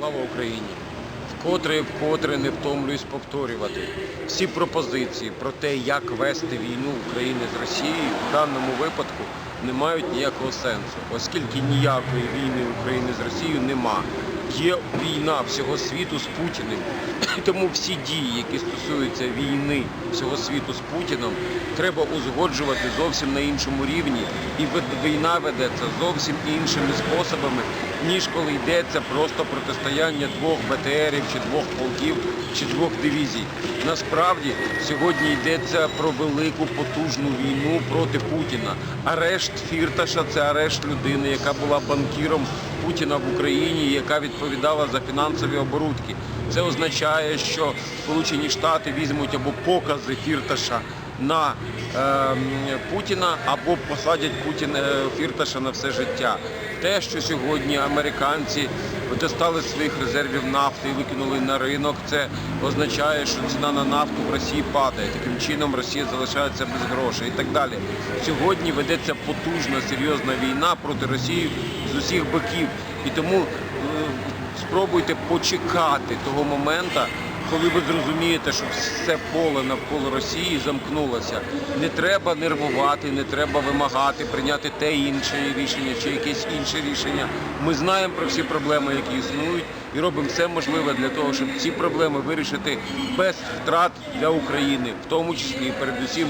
Слава Україні! Вкотре вкотре не втомлююсь повторювати. Всі пропозиції про те, як вести війну України з Росією в даному випадку не мають ніякого сенсу, оскільки ніякої війни України з Росією нема. Є війна всього світу з Путіним. І Тому всі дії, які стосуються війни всього світу з Путіном, треба узгоджувати зовсім на іншому рівні. І війна ведеться зовсім іншими способами, ніж коли йдеться просто протистояння двох БТРів чи двох полків чи двох дивізій. Насправді сьогодні йдеться про велику потужну війну проти Путіна. Арешт Фірташа це арешт людини, яка була банкіром Путіна в Україні, яка відповідала за фінансові оборудки. Це означає, що Сполучені Штати візьмуть або покази Фірташа на ем, Путіна, або посадять Путіна е, Фірташа на все життя. Те, що сьогодні американці достали своїх резервів нафти і викинули на ринок, це означає, що ціна на нафту в Росії падає. Таким чином Росія залишається без грошей і так далі. Сьогодні ведеться потужна, серйозна війна проти Росії з усіх боків. І тому е, спробуйте почекати того моменту, коли ви зрозумієте, що все поле навколо Росії замкнулося. Не треба нервувати, не треба вимагати прийняти те інше рішення чи якесь інше рішення. Ми знаємо про всі проблеми, які існують, і робимо все можливе для того, щоб ці проблеми вирішити без втрат для України, в тому числі і передусім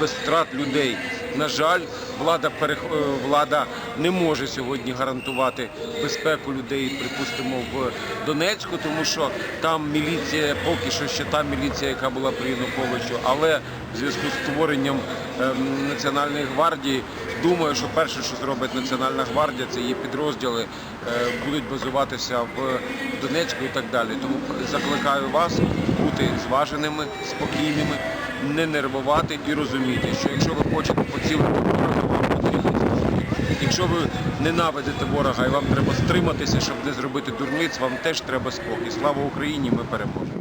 без втрат людей. На жаль, влада е, влада не може сьогодні гарантувати безпеку людей, припустимо, в Донецьку, тому що там міліція, поки що ще та міліція, яка була при Януковичу, але в зв'язку з створенням ем, Національної гвардії, думаю, що перше, що зробить Національна гвардія, це її підрозділи е, будуть базуватися в Донецьку і так далі. Тому закликаю вас бути зваженими, спокійними, не нервувати і розуміти, що якщо ви хочете поцілити ворога, вам потрібно зрозуміти. Якщо ви ненавидите ворога і вам треба стриматися, щоб не зробити дурниць, вам теж треба спокій. Слава Україні! Ми переможемо.